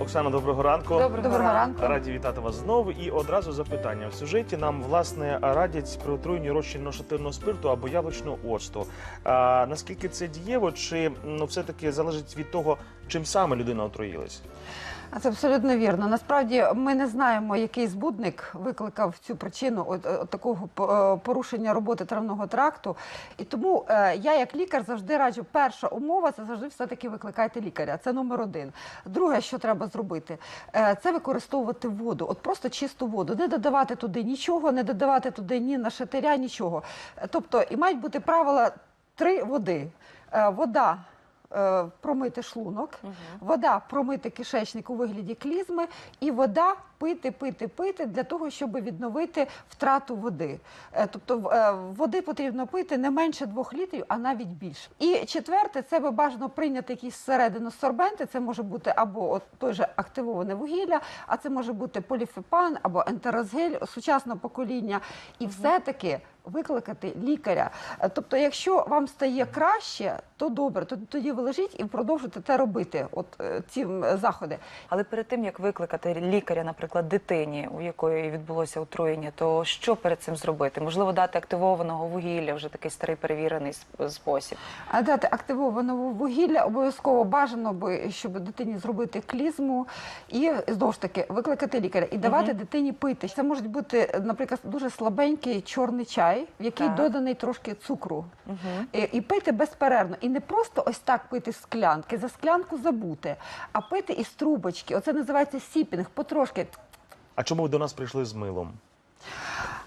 Оксана, доброго ранку. Доброго, Доброго ранку. Раді вітати вас знову. І одразу запитання. В сюжеті нам власне радять при отруєнні розчинно шатирного спирту або яблучного оцту. А, наскільки це дієво, чи ну все-таки залежить від того, чим саме людина отруїлась? Це абсолютно вірно. Насправді ми не знаємо, який збудник викликав цю причину от, от такого е, порушення роботи травного тракту. І тому е, я, як лікар, завжди раджу, перша умова це завжди все-таки викликайте лікаря. Це номер один. Друге, що треба зробити, е, це використовувати воду, от просто чисту воду, не додавати туди нічого, не додавати туди ні нашатиря, нічого. Тобто, і мають бути правила три води. Е, Вода. Е, Промити шлунок, вода промити кишечник у вигляді клізми, і вода пити, пити, пити для того, щоб відновити втрату води. Е, Тобто е, води потрібно пити не менше двох літрів, а навіть більше. І четверте, це би бажано прийняти якісь всередину сорбенти. Це може бути або от той же активоване вугілля, а це може бути поліфепан або ентерозгель сучасного покоління. І все-таки викликати лікаря. Е, Тобто, якщо вам стає краще, то добре, то тоді ви лежіть і продовжуйте те робити. От е, ці заходи. Але перед тим як викликати лікаря, наприклад, дитині, у якої відбулося отруєння, то що перед цим зробити? Можливо, дати активованого вугілля, вже такий старий перевірений спосіб. А дати активованого вугілля обов'язково бажано би, щоб дитині зробити клізму і знову ж таки викликати лікаря і давати дитині пити. Це може бути, наприклад, дуже слабенький чорний чай, в який Так. доданий трошки цукру. І, і пити безперервно. І не просто ось так пити з склянки, за склянку забути, а пити із трубочки. Оце називається сіпінг, потрошки. А чому ви до нас прийшли з милом?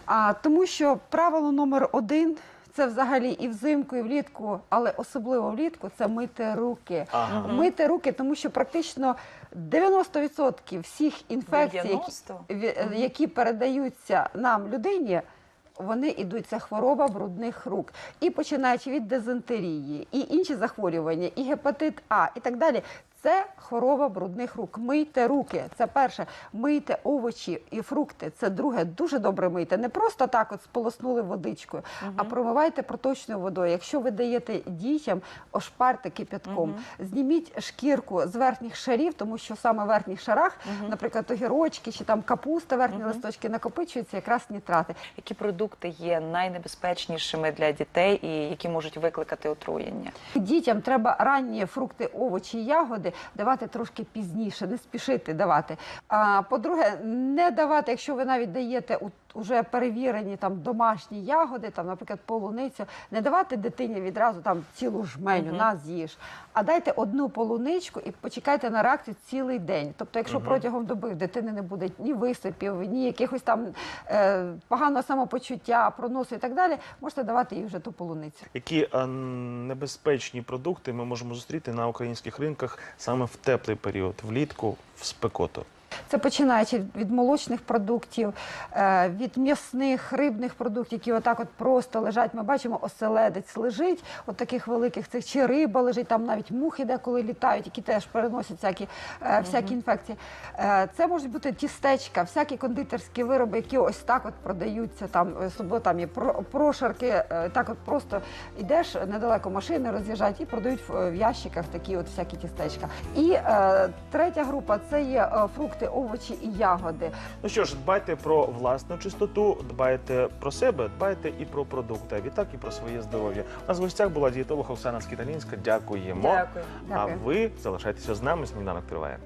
А тому що правило номер один. Це взагалі і взимку, і влітку, але особливо влітку це мити руки. Ага. Мити руки, тому що практично 90% всіх інфекцій, які, 90? ві- які передаються нам людині. Вони йдуть, це хвороба брудних рук. І починаючи від дизентерії, і інші захворювання, і гепатит А, і так далі. Це хвороба брудних рук. Мийте руки. Це перше. Мийте овочі і фрукти. Це друге. Дуже добре мийте. Не просто так от сполоснули водичкою, а промивайте проточною водою. Якщо ви даєте дітям, ошпарте кипятком. Зніміть шкірку з верхніх шарів, тому що саме в верхніх шарах, наприклад, огірочки чи там капуста, верхні листочки накопичуються якраз нітрати. Які продукти є найнебезпечнішими для дітей і які можуть викликати отруєння? Дітям треба ранні фрукти, овочі, ягоди давати трошки пізніше, не спішити давати. А по-друге, не давати, якщо ви навіть даєте уже перевірені там домашні ягоди, там, наприклад, полуницю, не давати дитині відразу там цілу жменю, на з'їж, а дайте одну полуничку і почекайте на реакцію цілий день. Тобто, якщо протягом доби в дитини не буде ні висипів, ні якихось там е, поганого самопочуття, проносу і так далі, можете давати їй вже ту полуницю. Які а, небезпечні продукти ми можемо зустріти на українських ринках саме в теплий період, влітку, в спекоту? Це починаючи від молочних продуктів, е, від м'ясних, рибних продуктів, які отак от просто лежать. Ми бачимо, оселедець лежить, от таких великих цих, чи риба лежить, там навіть мухи деколи літають, які теж переносять всякі, е, всякі інфекції. Е, Це можуть бути тістечка, всякі кондитерські вироби, які ось так от продаються. Там особливо там є прошарки, так от просто йдеш недалеко машини, роз'їжджають і продають в ящиках такі от всякі тістечка. І третя група це є фрукти, овочі і ягоди. Ну що ж, дбайте про власну чистоту, дбайте про себе, дбайте і про продукти, а відтак і про своє здоров'я. У нас в гостях була дієтолог Оксана Скіталінська. Дякуємо. Дякую. А Дякую. ви залишайтеся з нами. Сніданок триває.